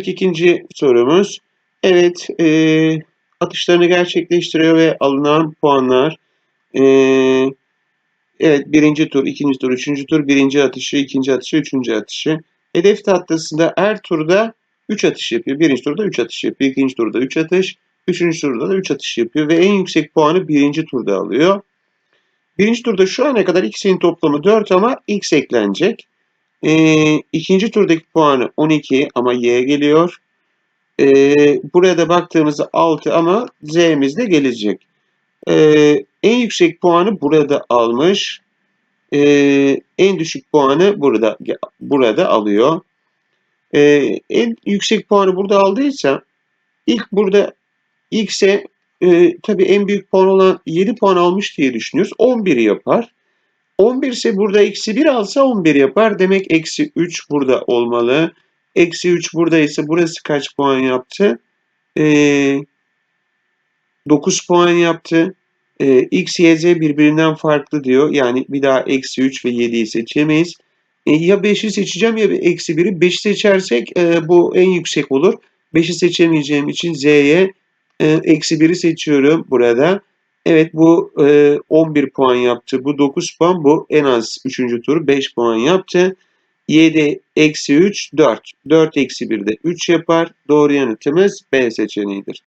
İkinci sorumuz. Evet, e, atışlarını gerçekleştiriyor ve alınan puanlar e, evet birinci tur, ikinci tur, üçüncü tur, birinci atışı, ikinci atışı, üçüncü atışı. Hedef tahtasında her turda 3 atış yapıyor. Birinci turda 3 atış yapıyor. ikinci turda 3 atış. Üçüncü turda da 3 atış yapıyor. Ve en yüksek puanı birinci turda alıyor. Birinci turda şu ana kadar ikisinin toplamı 4 ama x eklenecek. Ee, ikinci turdaki puanı 12 ama y geliyor. Ee, buraya da baktığımızda 6 ama z'miz de gelecek. Ee, en yüksek puanı burada almış. Ee, en düşük puanı burada burada alıyor. Ee, en yüksek puanı burada aldıysa ilk burada x'e e, tabii en büyük puan olan 7 puan almış diye düşünüyoruz. 11 yapar. 11 ise burada eksi 1 alsa 11 yapar. Demek eksi 3 burada olmalı. Eksi 3 buradaysa burası kaç puan yaptı? Ee, 9 puan yaptı. Ee, x, y, z birbirinden farklı diyor. Yani bir daha eksi 3 ve 7'yi seçemeyiz. E, ya 5'i seçeceğim ya eksi 1'i. 5'i seçersek e, bu en yüksek olur. 5'i seçemeyeceğim için z'ye e, eksi 1'i seçiyorum burada. Evet bu e, 11 puan yaptı. Bu 9 puan. Bu en az 3. tur 5 puan yaptı. 7 eksi 3 4. 4 eksi 1 de 3 yapar. Doğru yanıtımız B seçeneğidir.